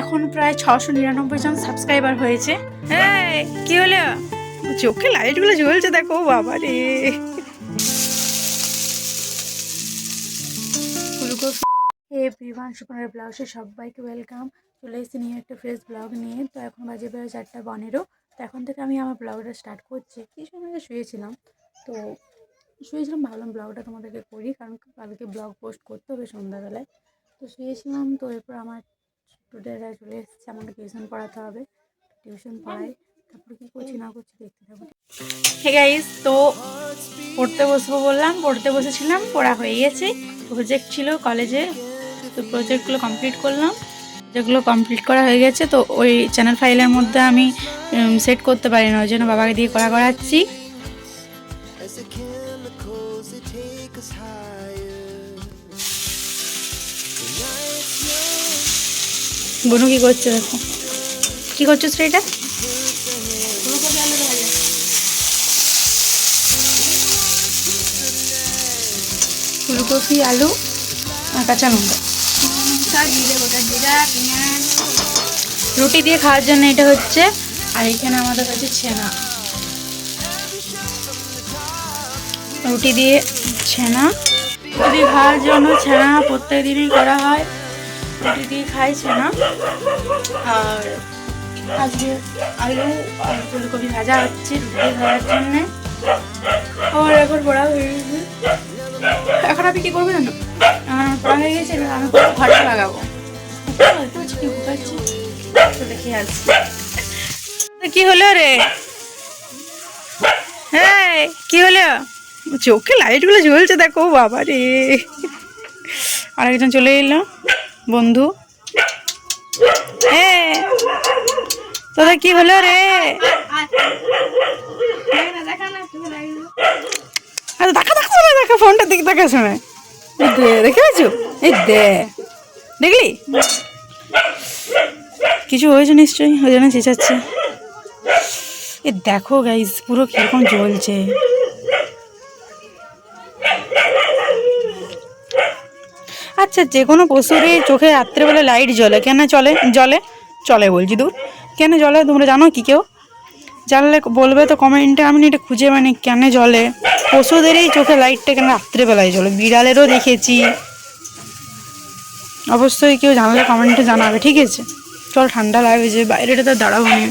এখন প্রায় ছশো নিরানব্বই জন সাবস্ক্রাইবার হয়েছে। হ্যাঁ কি হলো? চোখে লাইটগুলো জ্বলছে দেখো বাবা রে হে প্রিভান সুপনের ব্লাউজে সবাইকে ওয়েলকাম চলে এসেছি নিয়ে একটা ফ্রেশ ব্লগ নিয়ে। তো এখন বাজে বেরো চারটা পনেরো। তো এখন থেকে আমি আমার ব্লগটা স্টার্ট করছি। কিছু আগে শুয়েছিলাম? তো শুয়েছিলাম ভাবলাম ব্লগটা তোমাদেরকে করি কারণ কালকে ব্লগ পোস্ট করতে হবে সন্ধ্যাবেলায়। তো শুয়েছিলাম তো এরপর আমার স্টুডেন্টরা চলে এসেছে, আমাকে টিউশন পড়াতে হবে। টিউশন পড়াই, তারপরে কি করছি না করছি দেখতে থাকব গাইস তো পড়তে বসবো বললাম, পড়তে বসেছিলাম, পড়া হয়ে গেছে। প্রজেক্ট ছিল কলেজে তো প্রজেক্টগুলো কমপ্লিট করলাম। যেগুলো কমপ্লিট করা হয়ে গেছে, তো ওই চ্যানেল ফাইলের মধ্যে আমি সেট করতে পারি না, ওই জন্য বাবাকে দিয়ে করা করাচ্ছি। বনু কি করছে? দেখো। কি করছ সেটা ফুলকপি, আলু আর কাঁচা লঙ্কা। রুটি দিয়ে খাওয়ার জন্য এটা হচ্ছে, আর এখানে আমাদের কাছে ছেনা। রুটি দিয়ে ছেনা। রুটি খাওয়ার জন্য ছেনা প্রত্যেক দিনই করা হয়। রুটি দিয়ে খাই ছেনা আর আজকে আলু আর ফুলকপি ভাজা হচ্ছে রুটি খাওয়ার জন্যে। আমার এখন পড়া হয়ে গেছে। এখন আমি কি করব জানো? আমার পড়া হয়ে গেছে আমি পুরো ঘরটা লাগাবো। দেখে কি হলো রে? হ্যাঁ কি হলো? চোখে লাইটগুলো জ্বলছে দেখো বাবা রে আরেকজন চলে এলো। বন্ধু। এ তোদের কি হলো রে? আরে দেখা দেখা শোনা দেখা, ফোনটা দিকে, দেখা, শোনে। দে দেখে পেয়েছ এই দে। দেখলি? কিছু হয়েছে নিশ্চয়ই? ওই জন্য চেঁচাচ্ছে। এ দেখো গাইজ পুরো কীরকম জ্বলছে। আচ্ছা যে কোনো পশুরই চোখে রাত্রেবেলা লাইট জ্বলে। কেন চলে জলে চলে বলছি দূর। কেন জলে তোমরা জানো কি কেউ? জানলে বলবে তো কমেন্টে আমি এটা খুঁজে মানে কেন জলে পশুদেরই চোখে লাইটটা কেন রাত্রেবেলায় জ্বলে? বিড়ালেরও দেখেছি। অবশ্যই কেউ জানলে কমেন্টে জানাবে, ঠিক আছে? চল, ঠান্ডা লাগবে যে, বাইরেটা তো দাঁড়াবো নি।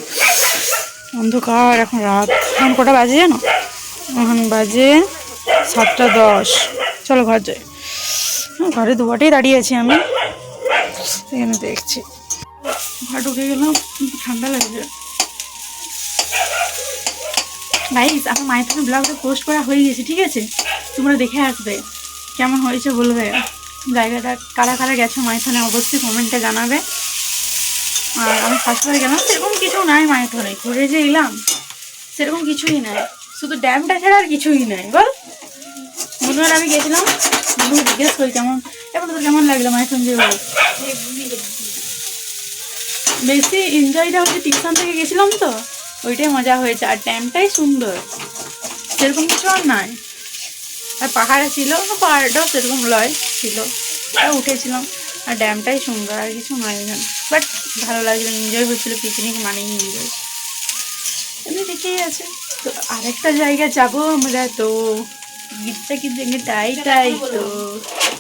অন্ধকার, এখন রাত। এখন কটা বাজে জানো? এখন বাজে সাতটা দশ। চলো, ঘর যাই। ঘরে দুয়াটেই দাঁড়িয়ে আছি আমি। এখানে দেখছি। ঘর ঢুকে গেলাম ঠান্ডা লাগছে। গাইস আমার মায়ের থেকে ব্লগটা পোস্ট করা হয়ে গেছে, ঠিক আছে? তোমরা দেখে আসবে কেমন হয়েছে বলবে। জায়গাটা কারা কারা গেছে মাইথনে অবশ্যই কমেন্টে জানাবে। আর আমি ফার্স্টবার গেলাম, সেরকম কিছু নাই মাইথনে ঘুরে। যে এলাম, সেরকম কিছুই নাই। শুধু ড্যামটা ছাড়া আর কিছুই নাই, বল? মনে আমি গেছিলাম। বন্ধু জিজ্ঞেস করি কেমন এবার তোর কেমন লাগল যে বল বেশি এনজয়টা হচ্ছে টিউশন থেকে গেছিলাম তো, ওইটাই মজা হয়েছে। আর ড্যামটাই সুন্দর। সেরকম কিছু আর নাই। আর পাহাড়ে ছিল পাহাড়টাও সেরকম লয় ছিল। আর উঠেছিলাম। আর ড্যামটাই সুন্দর, আর কিছু নয় এখানে বাট ভালো লাগল এনজয় হচ্ছিল পিকনিক মানেই এনজয় এমনি ঠিকই আছে। তো আরেকটা জায়গা যাব আমরা তো। গিটটা কিন্তু তাই তাই তো।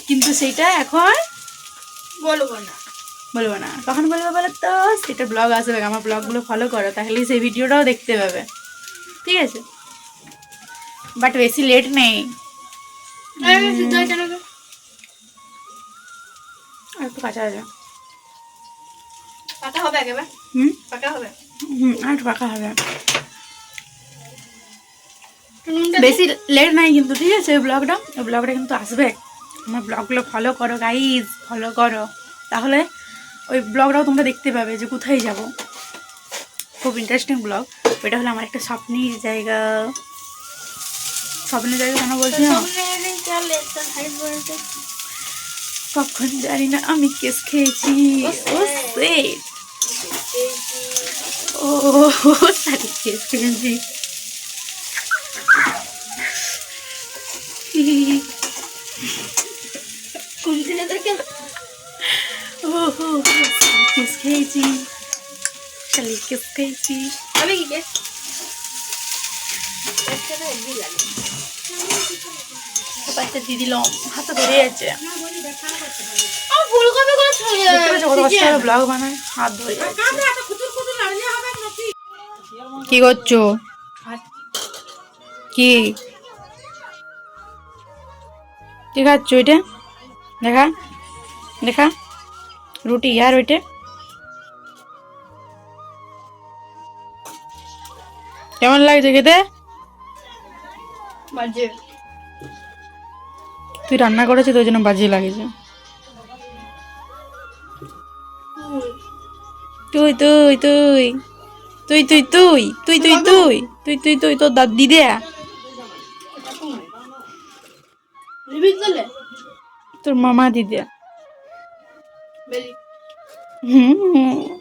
কিন্তু সেটা এখন বলব না। বলব না। কখন বলব বলো তো? সেটা ব্লগ আসবে আমার ব্লগগুলো ফলো করো তাহলে সেই ভিডিওটাও দেখতে পাবে। ঠিক আছে? বাট বেশি লেট নেই। একটু কাঁচা আছে। পাকা হবে একেবারে? হুম? পাকা হবে? হুম আর পাকা হবে। বেশি লেট নাই কিন্তু ঠিক আছে ওই ব্লগটা ওই ব্লগটা কিন্তু আসবে। আমার ব্লগগুলো ফলো করো গাইজ ফলো করো। তাহলে ওই ব্লগটাও তোমরা দেখতে পাবে যে কোথায় যাব। খুব ইন্টারেস্টিং ব্লগ ওইটা হলো আমার একটা স্বপ্নের জায়গা। স্বপ্নের জায়গা কেন বলছি কখন জানি না আমি কেস খেয়েছি। ও সেট ও সারি কেস খেয়েছি। পেয়েছি। একটা লিকেজ পেয়েছি আমি লিকেজ ধরে আছে? ব্লগ বানায়? হাত ধরে কি? করছ? কি? কি খাচ্ছ ওইটা? দেখা দেখা। রুটি আর ওইটা? কেমন লাগছে খেতে? তুই রান্না করেছিস তো ওই জন্য বাজে লাগেছে। তুই তুই তুই। তুই তুই তুই তুই তুই তুই। তুই তুই তুই তোর দাদ লিভিক তোর মামা দিদে। বেলি। হুম।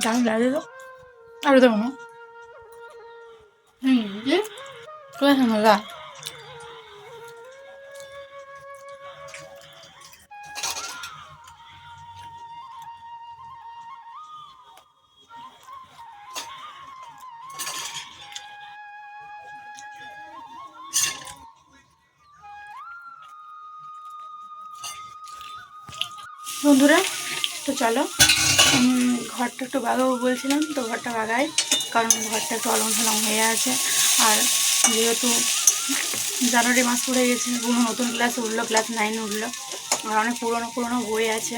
দারুণ লাগে তো আরও দেবো না হুম যে কোথায় মজা বন্ধুরা তো চলো উম, ঘরটা একটু বাগাবো বলছিলাম, তো ঘরটা বাগাই, কারণ ঘরটা একটু অলম সলম হয়ে আছে। আর যেহেতু জানুয়ারি মাস পড়ে গেছে কোনো নতুন ক্লাস উঠল ক্লাস নাইন উঠল। আর অনেক পুরনো পুরনো বই আছে।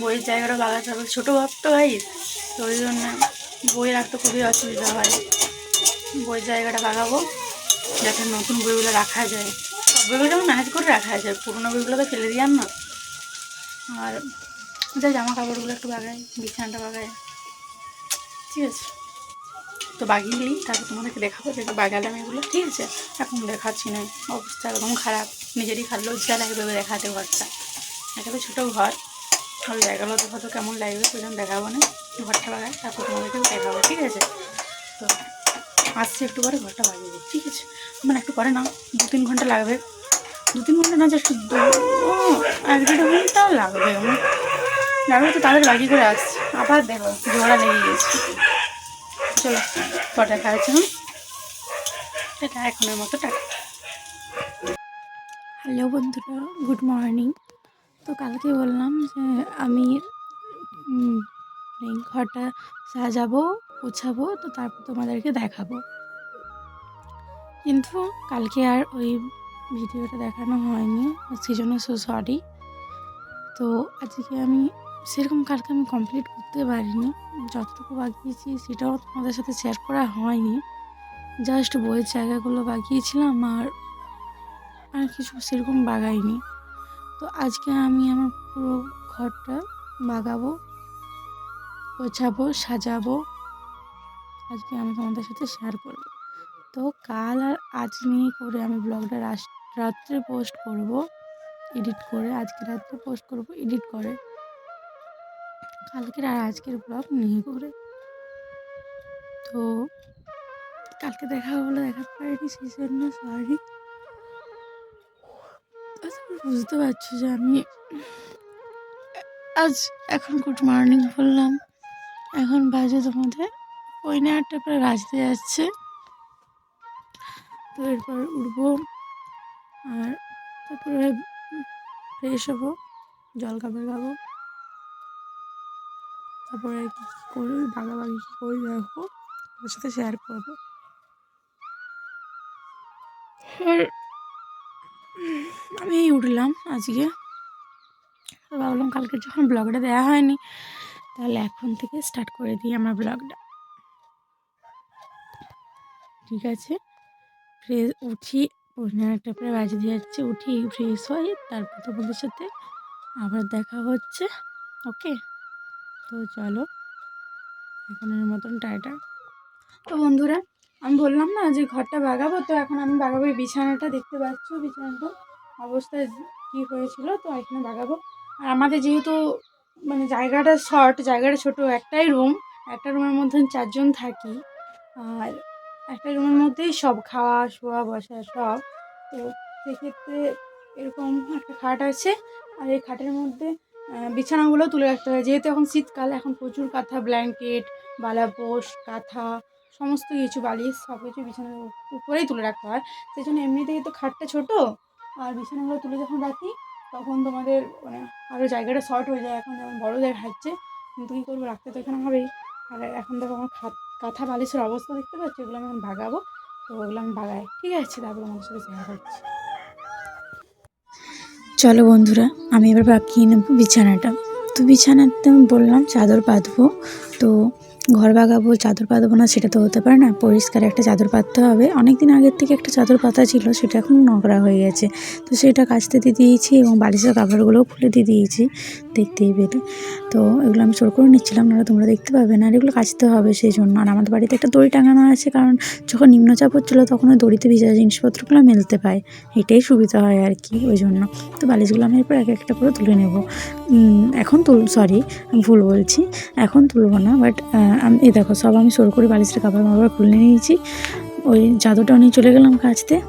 বইয়ের জায়গাটা বাগাতে হবে। ছোটো ঘর তো ভাই, তো ওই জন্য বই রাখতে খুবই অসুবিধা হয়। বইয়ের জায়গাটা বাগাবো, যাতে নতুন বইগুলো রাখা যায়। সব বইগুলো ম্যানেজ করে রাখা যায়, পুরোনো বইগুলো তো ফেলে দিয়ার না। আর যা জামা কাপড়গুলো একটু বাগাই, বিছানাটা বাগাই। ঠিক আছে? তো বাগিয়ে নিই তারপর তোমাদেরকে দেখাবো যে বাগালাম এগুলো, ঠিক আছে? এখন দেখাচ্ছি না, অবস্থা একদম খারাপ। নিজেরই খারাপ লজ্জা লাগবে দেখাতে ঘরটা। তো ছোটো ঘর আর জায়গাগুলো দেখো তো কেমন লাগবে জন্য দেখাবো না। ঘরটা বাগাই, তারপর তোমাদেরকে দেখাবো, ঠিক আছে? তো আসছি একটু পরে, ঘরটা বাগিয়ে দিই, ঠিক আছে? মানে একটু পরে না দু তিন ঘণ্টা লাগবে। দু তিন ঘণ্টা না জাস্ট এক দেড় ঘণ্টা লাগবে আমার। লাগবে তো তাদের বাকি করে আসছি। আবার দেখো জোড়া লেগে গেছে। চলো হচ্ছে হ্যাঁ এটা এখনের মতো টাকা হ্যালো বন্ধুরা, গুড মর্নিং। তো কালকে বললাম যে আমি ঘরটা সাজাবো, গোছাবো, তো তারপর তোমাদেরকে দেখাবো। কিন্তু কালকে আর ওই ভিডিওটা দেখানো হয়নি, সেই জন্য সো সরি তো আজকে আমি সেরকম কালকে আমি কমপ্লিট করতে পারিনি। যতটুকু বাগিয়েছি সেটাও তোমাদের সাথে শেয়ার করা হয়নি। জাস্ট বইয়ের জায়গাগুলো বাগিয়েছিলাম আর আর কিছু সেরকম বাগাইনি। তো আজকে আমি আমার পুরো ঘরটা বাগাবো, গোছাবো, সাজাবো। আজকে আমি তোমাদের সাথে শেয়ার করব। তো কাল আর আজ নিয়ে করে আমি ব্লগটা রাত্রে পোস্ট করব এডিট করে, আজকে রাত্রে পোস্ট করব এডিট করে। কালকের আর আজকের ব্লগ নিয়ে করে। তো কালকে দেখা বলে দেখাতে পারিনি সেই জন্য সরি বুঝতে পারছ যে আমি আজ এখন গুড মর্নিং বললাম। এখন বাজে তোমাদের পৌনে আটটা প্রায় বাজতে যাচ্ছে তো এরপর উঠবো আর তারপরে ফ্রেশ হব জল খাবার খাব। তারপরে করি? বাগাবাগি কী করি দেখো। ওর সাথে শেয়ার করব। আর আমি উঠলাম আজকে। ভাবলাম কালকে যখন ব্লগটা দেওয়া হয়নি, তাহলে এখন থেকে স্টার্ট করে দিই আমার ব্লগটা ঠিক আছে? ফ্রেশ উঠি একটা প্রায় বাজে দিয়ে যাচ্ছে, উঠি ফ্রেশ হয়ে তারপর তোমাদের সাথে আবার দেখা হচ্ছে ওকে তো চলো, এখনের মতন, টাটা। তো বন্ধুরা, আমি বললাম না যে ঘরটা বাগাবো তো এখন আমি বাগাবো বিছানাটা, দেখতে পাচ্ছ বিছানাটা? অবস্থা কী হয়েছিল, তো এখানে বাগাবো আর আমাদের যেহেতু মানে জায়গাটা শর্ট, জায়গাটা ছোট, একটাই রুম, একটা রুমের মধ্যে চারজন থাকি। আর একটা রুমের মধ্যেই সব খাওয়া, শোয়া, বসা, সব। তো সেক্ষেত্রে এরকম একটা খাট আছে, আর এই খাটের মধ্যে বিছানাগুলো তুলে রাখতে হয়। যেহেতু এখন শীতকাল, এখন প্রচুর কাঁথা ব্ল্যাঙ্কেট বালাপোষ কাঁথা, সমস্ত কিছু, বালিশ সব কিছু বিছানার উপরেই তুলে রাখতে হয়। সেই জন্য এমনিতেই তো খাটটা ছোটো, আর বিছানাগুলো তুলে যখন রাখি, তখন তোমাদের মানে আরও জায়গাটা শর্ট হয়ে যায়। এখন যেমন বড় জায়গা হাঁটছে, কিন্তু কী করব, রাখতে তো এখানে হবেই। আর এখন দেখো আমার খাট, কাঁথা, বালিশের অবস্থা দেখতে পাচ্ছি? ওগুলো আমি এখন ভাগাবো, তো ওগুলো আমি ভাগাই। ঠিক আছে, তারপরে আমার সাথে করছি চলো বন্ধুরা আমি এবার বাকি নেব বিছানাটা। তো বিছানাতে আমি বললাম চাদর পাতবো তো ঘর বাগাবো চাদর পাতবো না, সেটা তো হতে পারে না। পরিষ্কার একটা চাদর পাততে হবে। অনেক দিন আগের থেকে একটা চাদর পাতা ছিল, সেটা এখন নোংরা হয়ে গেছে। তো সেটা কাচতে দিয়ে দিয়েছি এবং বালিশের কাপড়গুলোও খুলে দিয়ে দিয়েছি। দেখতেই পেলে। তো এগুলো আমি চোর করে নিচ্ছিলাম না তোমরা দেখতে পাবে না। আর এগুলো কাচতে হবে সেই জন্য আর আমাদের বাড়িতে একটা দড়ি টাঙানো আছে, কারণ যখন নিম্নচাপ হচ্ছিল তখন ওই দড়িতে ভিজা জিনিসপত্রগুলো মেলতে পায়। এটাই সুবিধা হয় আর কি, ওই জন্য। তো বালিশগুলো আমি এরপর এক একটা করে তুলে নেব। এখন তুল সরি ভুল বলছি। এখন তুলবো না বাট আমি, এই দেখো, সব আমি সর করে বালিশের কাপড় মাপড় খুলে নিয়েছি। ওই জাদুটাও নিয়ে চলে গেলাম কাচতে।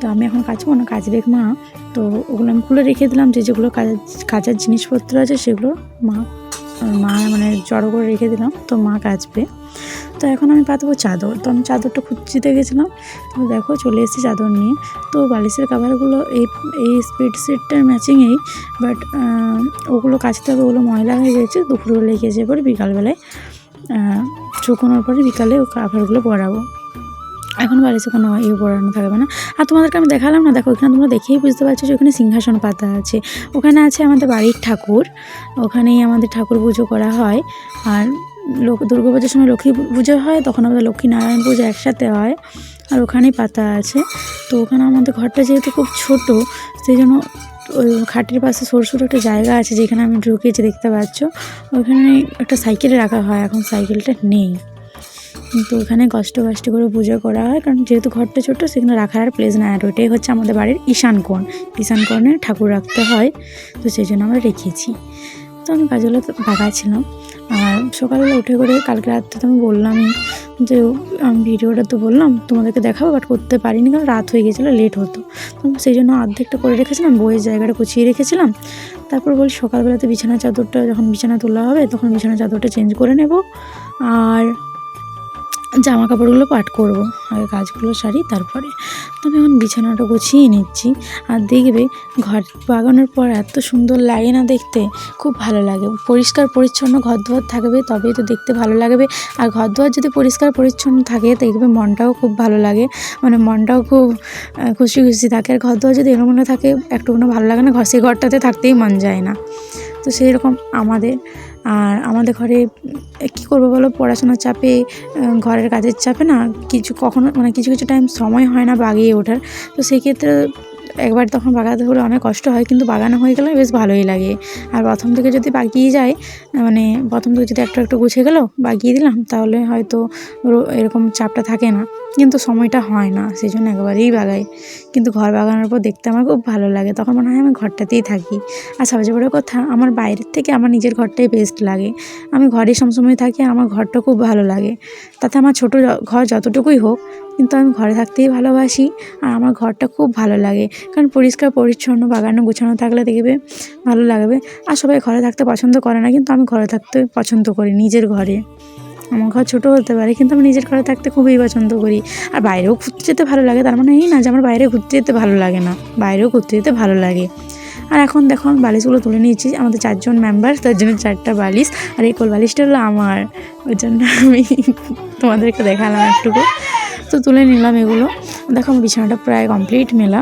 তো আমি এখন কাচবো না, কাচবে মা। তো ওগুলো আমি খুলে রেখে দিলাম যে যেগুলো কাজ- কাচার জিনিসপত্র আছে সেগুলো মা মা মানে জড়ো করে রেখে দিলাম, তো মা কাচবে। তো এখন আমি পাতবো চাদর। তো আমি চাদরটা খুঁজতে গেছিলাম, তো দেখো চলে এসেছি চাদর নিয়ে। তো বালিশের কাভারগুলো এই এই স্প্রেডশিটটার ম্যাচিংয়েই, বাট ওগুলো কাচতে হবে ওগুলো ময়লা হয়ে গেছে, দুপুরবেলায় গেছে পরে বিকালবেলায়। শুকোনোর পরে বিকালে ও কাভারগুলো পরাবো। এখন বাড়িতে কোনো ইয়ে পড়ানো থাকবে না। আর তোমাদেরকে আমি দেখালাম না, দেখো এখানে তোমরা দেখেই বুঝতে পারছ যে ওখানে সিংহাসন পাতা আছে। ওখানে আছে আমাদের বাড়ির ঠাকুর, ওখানেই আমাদের ঠাকুর পুজো করা হয়। আর লোক দুর্গা পুজোর সময় লক্ষ্মী পুজো হয়, তখন আমাদের লক্ষ্মী নারায়ণ পুজো একসাথে হয়। আর ওখানেই পাতা আছে। তো ওখানে আমাদের ঘরটা যেহেতু খুব ছোট, সেই জন্য ওই খাটের পাশে সরু সরু একটা জায়গা আছে যেখানে আমি ঢুকেছি দেখতে পাচ্ছ, ওখানে একটা সাইকেল রাখা হয়, এখন সাইকেলটা নেই। কিন্তু ওখানে কষ্ট কষ্ট করে পুজো করা হয়, কারণ যেহেতু ঘরটা ছোটো সেখানে রাখার আর প্লেস নাই। আর ওইটাই হচ্ছে আমাদের বাড়ির ঈশানকোণ ঈশানকোণে ঠাকুর রাখতে হয়, তো সেই জন্য আমরা রেখেছি। তো আমি কাজগুলো ছিলাম আর সকালবেলা উঠে করে কালকে রাত্রে তো আমি বললামই যে, আমি, ভিডিওটা তো বললাম, তোমাদেরকে দেখাবো বাট করতে পারিনি কারণ রাত হয়ে গেছিল লেট হতো। তো সেই জন্য অর্ধেকটা করে রেখেছিলাম, বইয়ের জায়গাটা কুচিয়ে রেখেছিলাম। তারপর বলি সকালবেলাতে বিছানা চাদরটা যখন বিছানা তোলা হবে, তখন বিছানা চাদরটা চেঞ্জ করে নেব। আর জামা কাপড়গুলো পাট করব, আগে কাজগুলো সারি, তারপরে তো আমি এখন বিছানাটা গুছিয়ে নিচ্ছি। আর দেখবে ঘর বাগানোর পর এত সুন্দর লাগে না দেখতে, খুব ভালো লাগে। পরিষ্কার পরিচ্ছন্ন ঘর দুয়ার থাকবে, তবেই তো দেখতে ভালো লাগবে। আর ঘর দুয়ার যদি পরিষ্কার পরিচ্ছন্ন থাকে, দেখবে মনটাও খুব ভালো লাগে। মানে মনটাও খুব খুশি খুশি থাকে। আর ঘর দুয়ার যদি এলোমেলো থাকে একটুকুনো ভালো লাগে না। ঘর, সেই ঘরটাতে থাকতেই মন যায় না। তো সেই রকম আমাদের আর আমাদের ঘরে কী করব বলো? পড়াশোনার চাপে ঘরের কাজের চাপে না কিছু কখনো মানে কিছু কিছু টাইম সময় হয় না বাগিয়ে ওঠার। তো সেই ক্ষেত্রে একবার তখন বাগাতে হলে অনেক কষ্ট হয়, কিন্তু বাগানো হয়ে গেলে বেশ ভালোই লাগে। আর প্রথম থেকে যদি বাগিয়ে যায় মানে প্রথম থেকে যদি একটু একটু গুছিয়ে গেলো, বাগিয়ে দিলাম, তাহলে হয়তো এরকম চাপটা থাকে না। কিন্তু সময়টা হয় না সেই জন্য একবারেই বাগাই। কিন্তু ঘর বাগানোর পর দেখতে আমার খুব ভালো লাগে, তখন মনে হয় আমি ঘরটাতেই থাকি। আর সবচেয়ে বড় কথা, আমার বাইরের থেকে আমার নিজের ঘরটাই বেস্ট লাগে। আমি ঘরে সবসময় থাকি, আমার ঘরটা খুব ভালো লাগে। তাতে আমার ছোটো ঘর যতটুকুই হোক, কিন্তু আমি ঘরে থাকতেই ভালোবাসি। আর আমার ঘরটা খুব ভালো লাগে। কারণ পরিষ্কার, পরিচ্ছন্ন, বাগানো, গোছানো থাকলে দেখবে ভালো লাগবে। আর সবাই ঘরে থাকতে পছন্দ করে না, কিন্তু আমি ঘরে থাকতে পছন্দ করি নিজের ঘরে। আমার ঘর ছোটো হতে পারে, কিন্তু আমি নিজের ঘরে থাকতে খুবই পছন্দ করি। আর বাইরেও ঘুরতে যেতে ভালো লাগে, তার মানে এই না যে আমার বাইরে ঘুরতে যেতে ভালো লাগে না, বাইরেও ঘুরতে যেতে ভালো লাগে। আর এখন দেখো আমি বালিশগুলো তুলে নিয়েছি, আমাদের চারজন মেম্বার তার জন্য চারটা বালিশ, আর এই কোল বালিশটা হলো আমার। ওই জন্য আমি তোমাদেরকে দেখালাম একটুকু। তো তুলে নিলাম এগুলো। দেখো আমার বিছানাটা প্রায় কমপ্লিট মেলা।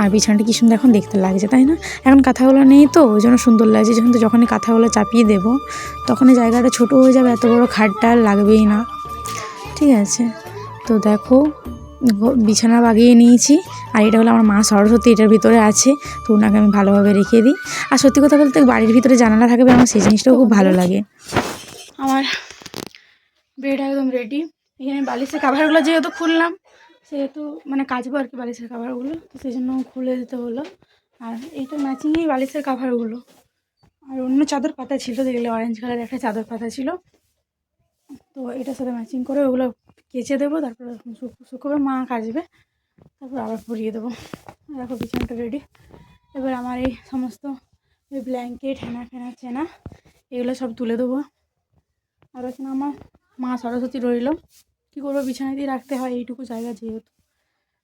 আর বিছানাটা কি সুন্দর এখন দেখতে লাগছে, তাই না? এখন কাঁথাগুলো নেই তো, ওই জন্য সুন্দর লাগছে। যখন তো যখনই কাঁথাগুলো চাপিয়ে দেবো, তখনই জায়গাটা ছোট হয়ে যাবে, এত বড় খাটটা আর লাগবেই না। ঠিক আছে? তো দেখো বিছানা বাগিয়ে নিয়েছি। আর এটা হলো আমার মা সরস্বতী, এটার ভিতরে আছে। তো ওনাকে আমি ভালোভাবে রেখে দিই। আর সত্যি কথা বলতে বাড়ির ভিতরে জানালা থাকবে, আমার সেই জিনিসটাও খুব ভালো লাগে। আমার বেড একদম রেডি এখানে বালিশের কাভারগুলো যেহেতু খুললাম সেহেতু মানে কাচবো আর কি বালিশের কাভারগুলো তো সেই জন্য খুলে দিতে হলো। আর এইটা ম্যাচিংয়েই বালিশের কাভারগুলো আর অন্য চাদর পাতা ছিল, দেখলে অরেঞ্জ কালারের একটা চাদর পাতা ছিল। তো এটার সাথে ম্যাচিং করে ওগুলো কেচে দেবো, তারপরে শুক- শুকোবে, মা কাচবে, তারপর আবার পরিয়ে দেবো। দেখো বিছানাটা রেডি এবার আমার এই সমস্ত ব্ল্যাঙ্কেট হেনা ফেনা, চেনা, এগুলো সব তুলে দেবো। আর ওখানে আমার মা সরস্বতী রইল। কী করব? বিছানায় দিয়ে রাখতে হয়, এইটুকু জায়গা যেহেতু।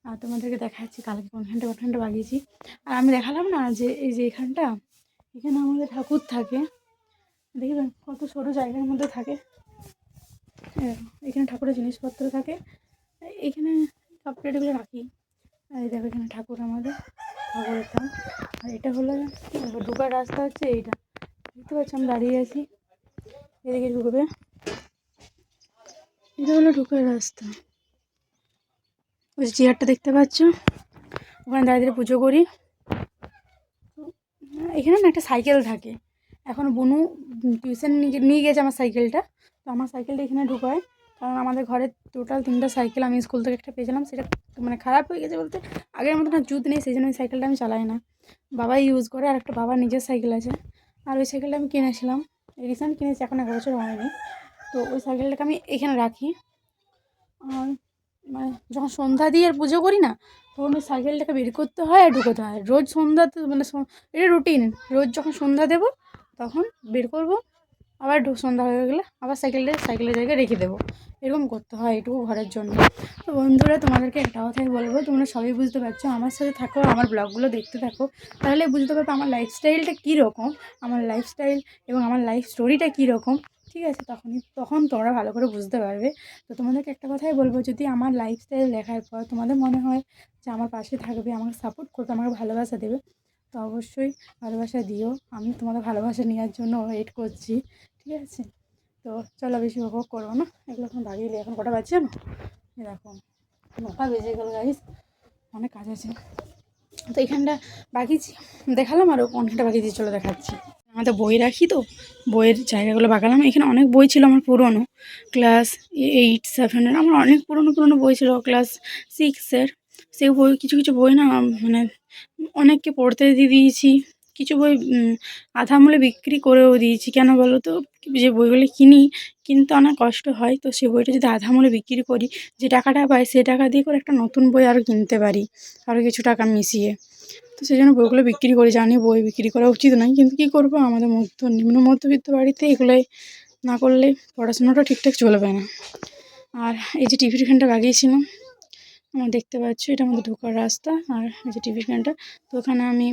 আর তোমাদেরকে দেখাচ্ছি, কালকে কোনখানটা কোনখানটা বাগিয়েছি। আর আমি দেখালাম না যে, এই যে এখানটা, এখানে আমাদের ঠাকুর থাকে। দেখবেন কত সরু জায়গার মধ্যে থাকে। এখানে ঠাকুরের জিনিসপত্র থাকে। এইখানে কাপ প্লেটগুলো রাখি। আর দেখো এখানে ঠাকুর আমাদের, ঠাকুরের থান আর এটা হলো ঢোকার রাস্তা হচ্ছে এইটা। দেখতে পাচ্ছি, আমি দাঁড়িয়ে আছি। এদিকে ঢুকবে। এটা হলো ঢোকার রাস্তা। ওই চেয়ারটা দেখতে পাচ্ছ? ওখানে দাঁড়িয়ে দাঁড়িয়ে পুজো করি। এখানে না একটা সাইকেল থাকে। এখন বনু টিউশন নিয়ে গেছে আমার সাইকেলটা তো আমার সাইকেলটা এখানে ঢুকায়। কারণ আমাদের ঘরে টোটাল তিনটা সাইকেল আমি স্কুল থেকে একটা পেয়েছিলাম। সেটা মানে খারাপ হয়ে গেছে বলতে আগের মতো না জুত নেই, সেই জন্য ওই সাইকেলটা আমি চালাই না। বাবাই ইউজ করে আর একটা বাবার নিজের সাইকেল আছে। আর ওই সাইকেলটা আমি কিনেছিলাম। রিসেন্ট কিনেছি, এখন এক বছর হয়নি। তো ওই সাইকেলটাকে আমি এখানে রাখি। আর মানে যখন সন্ধ্যা দিয়ে আর পুজো করি না, তখন ওই সাইকেলটাকে বের করতে হয় আর ঢুকোতে হয়। রোজ সন্ধ্যাতে মানে এটা রুটিন রোজ যখন সন্ধ্যা দেবো, তখন বের করব, আবার ঢু- সন্ধ্যা হয়ে গেলে আবার সাইকেলটা সাইকেলের জায়গায় রেখে দেবো। এরকম করতে হয় এটুকু ঘরের জন্য। তো বন্ধুরা, তোমাদেরকে একটা কথাই বলব, তোমরা সবই বুঝতে পারছ। আমার সাথে থাকো, আমার ব্লগগুলো দেখতে থাকো। তাহলে বুঝতে পারবে আমার লাইফস্টাইলটা কীরকম, আমার লাইফস্টাইল এবং আমার লাইফ স্টোরিটা কীরকম। ঠিক আছে, তখনই, তখন তোমরা ভালো করে বুঝতে পারবে। তো তোমাদেরকে একটা কথাই বলব, যদি আমার লাইফস্টাইল দেখার পর তোমাদের মনে হয় যে আমার পাশে থাকবে, আমাকে সাপোর্ট করবে, আমাকে ভালোবাসা দেবে, তো অবশ্যই ভালোবাসা দিও। আমি তোমাদের ভালোবাসা নেওয়ার জন্য ওয়েট করছি, ঠিক আছে? তো চলো বেশি উপভোগ করব না, এগুলো এখন দাঁড়িয়ে। এখন কটা বাজছে না দেখো, নটা বেজে গেল গাইস অনেক কাজ আছে। তো এখানটা বাগিয়েছি দেখালাম আরও অনেকটা বাগিয়েছি চলো দেখাচ্ছি। আমাদের বই রাখি তো, বইয়ের জায়গাগুলো বাগালাম। এখানে অনেক বই ছিল আমার পুরনো। ক্লাস এইট সেভেনের আমার অনেক পুরনো পুরনো বই ছিল ক্লাস সিক্সের সেই বই, কিছু কিছু বই না মানে অনেককে পড়তে দিয়ে দিয়েছি। কিছু বই আধা মূল্যে বিক্রি করেও দিয়েছি। কেন বলো তো? যে বইগুলো কিনি, কিনতে অনেক কষ্ট হয়। তো সেই বইটা যদি আধা মূল্যে বিক্রি করি, যে টাকাটা পাই, সে টাকা দিয়ে করে একটা নতুন বই আরও কিনতে পারি আরও কিছু টাকা মিশিয়ে। তো সেই জন্য বইগুলো বিক্রি করি, জানি বই বিক্রি করা উচিত নয়, কিন্তু কী করব? আমাদের মধ্য নিম্ন মধ্যবিত্ত বাড়িতে এগুলোই না করলে পড়াশোনাটা ঠিকঠাক চলবে না। আর এই যে টিভির ফ্যানটা লাগিয়েছিলাম, আমার দেখতে পাচ্ছ, এটা আমাদের ঢোকার রাস্তা, আর এই যে টিভির ফ্যানটা, তো ওখানে আমি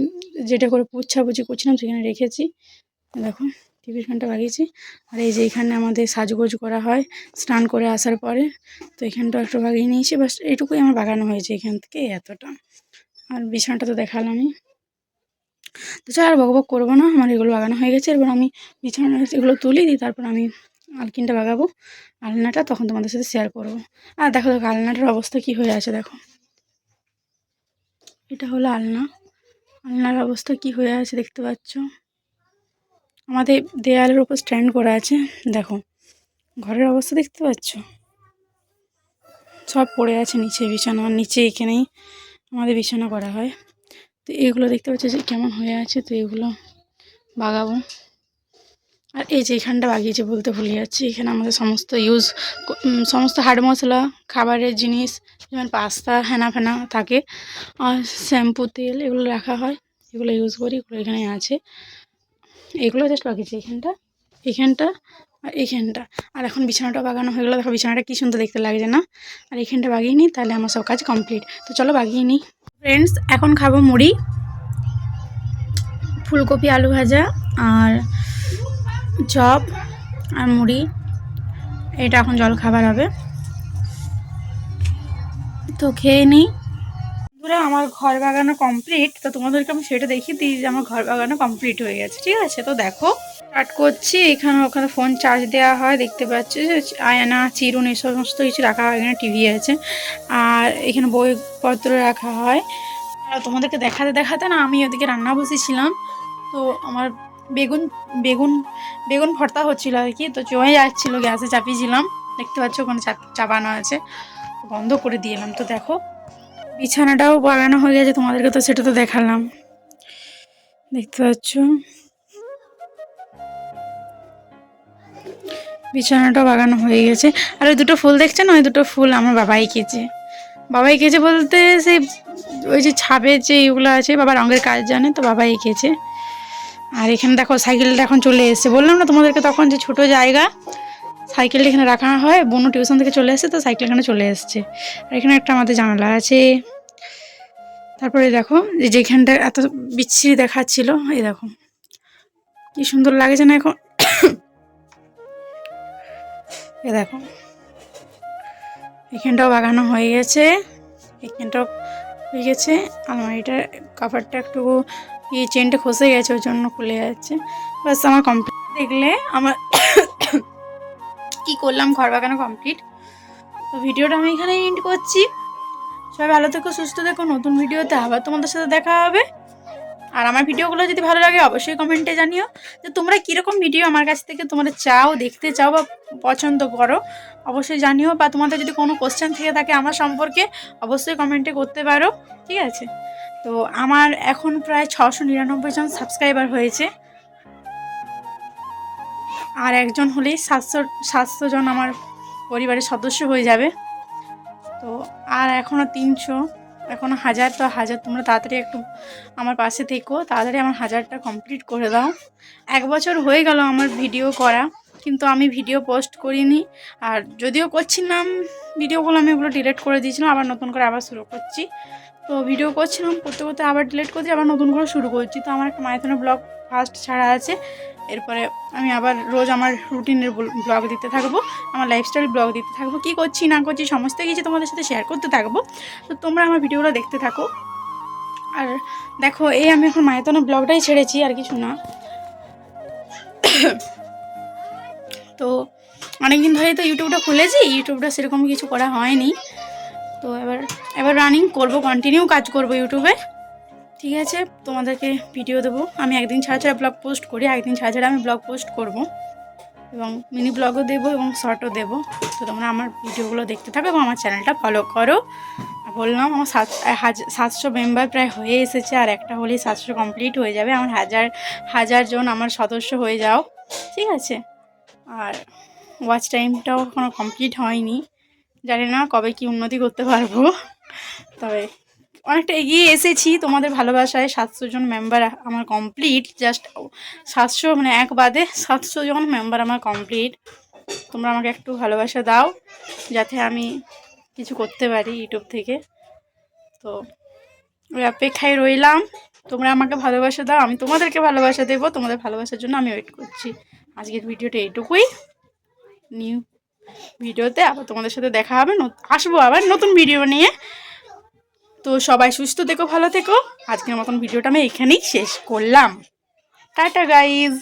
যেটা করে পুচ্ছাপুছি করছিলাম সেখানে রেখেছি। দেখো, টিভির ফ্যানটা লাগিয়েছি, আর এই যে এখানে আমাদের সাজগোজ করা হয় স্নান করে আসার পরে, তো এখানটা একটু বাগিয়ে নিয়েছি বাস এইটুকুই আমার বাগানো হয়েছে এখান থেকে এতটা। আর বিছানাটা তো দেখালামই। তো চল আর বক বক করব না, আমার এগুলো বাগানো হয়ে গেছে। এরপর আমি বিছানা এগুলো তুলি দিই তারপর আমি আলকিনটা বাগাবো আলনাটা তখন তোমাদের সাথে শেয়ার করব। আর দেখো দেখো, আলনাটার অবস্থা কী হয়ে আছে, দেখো। এটা হলো আলনা। আলনার অবস্থা কী হয়ে আছে দেখতে পাচ্ছ? আমাদের দেয়ালের উপর স্ট্যান্ড করা আছে, দেখো। ঘরের অবস্থা দেখতে পাচ্ছ? সব পড়ে আছে নিচে বিছানা, নিচে এখানেই। আমাদের বিছানা করা হয়। তো এগুলো দেখতে পাচ্ছ যে কেমন হয়ে আছে, তো এগুলো বাগাবো। আর এই যে এখানটা বাগিয়েছে বলতে ভুলে যাচ্ছি। এখানে আমাদের সমস্ত ইউজ সমস্ত হাড় মশলা, খাবারের জিনিস, যেমন পাস্তা, হেনা ফেনা থাকে। আর শ্যাম্পু তেল এগুলো রাখা হয়। এগুলো ইউজ করি, এগুলো এখানে আছে। এগুলো জাস্ট বাগিয়েছে। এখানটা এখানটা আর এইখানটা। আর এখন বিছানাটা বাগানো হয়ে গেলো। দেখো বিছানাটা কী সুন্দর দেখতে লাগছে না আর এখানটা বাগিয়ে নিই, তাহলে আমার সব কাজ কমপ্লিট তো চলো বাগিয়ে নিই। ফ্রেন্ডস এখন খাব মুড়ি, ফুলকপি, আলু ভাজা, আর চপ আর মুড়ি। এটা এখন জল খাবার হবে। তো খেয়ে নিই। বন্ধুরা, আমার ঘর বাগানো কমপ্লিট তো তোমাদেরকে আমি সেটা দেখিয়ে দিই যে আমার ঘর বাগানো কমপ্লিট হয়ে গেছে। ঠিক আছে? তো দেখো। স্টার্ট করছি। এখানে ওখানে ফোন চার্জ দেওয়া হয়, দেখতে পাচ্ছি আয়না, চিরুন এই সমস্ত কিছু রাখা হয়, এখানে টিভি আছে। আর এখানে বইপত্র রাখা হয়। আর তোমাদেরকে দেখাতে দেখাতে না আমি ওদিকে রান্না বসেছিলাম। তো আমার বেগুন বেগুন বেগুন ভর্তা হচ্ছিল আর কি। তো জমে যাচ্ছিল গ্যাসে চাপিয়েছিলাম। দেখতে পাচ্ছ ওখানে চাপ চাপানো আছে। বন্ধ করে দিয়ে এলাম। তো দেখো, বিছানাটাও বাগানো হয়ে গেছে। তোমাদেরকে তো সেটা তো দেখালাম। দেখতে পাচ্ছ? বিছানাটাও বাগানো হয়ে গেছে। আর ওই দুটো ফুল দেখছেন? ওই দুটো ফুল আমার বাবাই এঁকেছে বাবাই এঁকেছে বলতে সেই ওই যে ছাপের যে এগুলো আছে, বাবা রঙের কাজ জানে, তো বাবাই এঁকেছে আর এখানে দেখো, সাইকেলটা এখন চলে এসেছে। বললাম না তোমাদেরকে তখন যে ছোট জায়গা, সাইকেলটা এখানে রাখা হয়। বোনু টিউশন থেকে চলে এসেছে, তো সাইকেল এখানে চলে এসেছে। আর এখানে একটা আমাদের জানালা আছে। তারপরে দেখো, এই যেখানটা এত বিচ্ছিরি দেখাচ্ছিল, এই দেখো। কি সুন্দর লাগছে না এখন? এ দেখো। এখানটাও বাগানো হয়ে গেছে। এখানটাও হয়ে গেছে। আলমারিটার কাপড়টা একটু এই চেনটা খসে গেছে, ওই জন্য খুলে যাচ্ছে। বাস আমার কমপ্লিট দেখলে আমার কি করলাম, ঘর বাগানো কমপ্লিট তো ভিডিওটা আমি এখানে এন্ড করছি। সবাই ভালো থেকো, সুস্থ থেকো। নতুন ভিডিওতে আবার তোমাদের সাথে দেখা হবে। আর আমার ভিডিওগুলো যদি ভালো লাগে, অবশ্যই কমেন্টে জানিও যে তোমরা কীরকম ভিডিও আমার কাছ থেকে তোমরা চাও, দেখতে চাও বা পছন্দ করো, অবশ্যই জানিও বা তোমাদের যদি কোনো কোশ্চেন থেকে থাকে আমার সম্পর্কে, অবশ্যই কমেন্টে করতে পারো, ঠিক আছে? তো আমার এখন প্রায় ছশো নিরানব্বই জন সাবস্ক্রাইবার হয়েছে। আর একজন হলেই সাতশো সাতশো জন আমার পরিবারের সদস্য হয়ে যাবে। তো আর এখনও তিনশো এখনও হাজার তো হাজার, তোমরা তাড়াতাড়ি একটু আমার পাশে থেকো, তাড়াতাড়ি আমার হাজারটা কমপ্লিট করে দাও। এক বছর হয়ে গেল আমার ভিডিও করা, কিন্তু আমি ভিডিও পোস্ট করিনি। আর যদিও করছিলাম ভিডিওগুলো আমি ওগুলো ডিলিট করে দিয়েছিলাম, আবার নতুন করে আবার শুরু করছি। তো ভিডিও করছিলাম, করতে করতে আবার ডিলিট করছি আবার নতুন করে শুরু করছি। তো আমার একটা মাইথনের ব্লগ ফার্স্ট ছাড়া আছে। এরপরে আমি আবার রোজ আমার রুটিনের ব্লগ দিতে থাকব, আমার লাইফস্টাইল ব্লগ দিতে থাকব, কী করছি, না করছি, সমস্ত কিছু তোমাদের সাথে শেয়ার করতে থাকব। তো তোমরা আমার ভিডিওগুলো দেখতে থাকো। আর দেখো, এই আমি এখন মায়াতনের ব্লগটাই ছেড়েছি, আর কিছু না। তো অনেকদিন ধরেই তো ইউটিউবটা খুলেছি ইউটিউবটা সেরকম কিছু করা হয়নি। তো এবার এবার রানিং করব কন্টিনিউ কাজ করব ইউটিউবে ঠিক আছে, তোমাদেরকে ভিডিও দেবো। আমি একদিন ছাড়া ছাড়া ব্লগ পোস্ট করি, একদিন ছাড়া ছাড়া আমি ব্লগ পোস্ট করব। এবং মিনি ব্লগও দেবো এবং শর্টও দেবো। তো তোমরা আমার ভিডিওগুলো দেখতে থাকো এবং আমার চ্যানেলটা ফলো করো। বললাম, আমার সাত হাজার সাতশো মেম্বার প্রায় হয়ে এসেছে, আর একটা হলেই সাতশো কমপ্লিট হয়ে যাবে। আমার হাজার হাজার জন আমার সদস্য হয়ে যাও। ঠিক আছে? আর ওয়াচ টাইমটাও এখনও কমপ্লিট হয়নি। জানি না কবে কি উন্নতি করতে পারব। তবে অনেকটা এগিয়ে এসেছি তোমাদের ভালোবাসায় সাতশো জন মেম্বার আমার কমপ্লিট জাস্ট সাতশো মানে এক বাদে সাতশো জন মেম্বার আমার কমপ্লিট তোমরা আমাকে একটু ভালোবাসা দাও, যাতে আমি কিছু করতে পারি ইউটিউব থেকে। তো ওই অপেক্ষায় রইলাম। তোমরা আমাকে ভালোবাসা দাও, আমি তোমাদেরকে ভালোবাসা দেবো। তোমাদের ভালোবাসার জন্য আমি ওয়েট করছি। আজকের ভিডিওটা এইটুকুই। নিউ ভিডিওতে আবার তোমাদের সাথে দেখা হবে। আসব আবার নতুন ভিডিও নিয়ে। তো সবাই সুস্থ থেকো, ভালো থেকো। আজকের মতন ভিডিওটা আমি এখানেই শেষ করলাম। Tata guys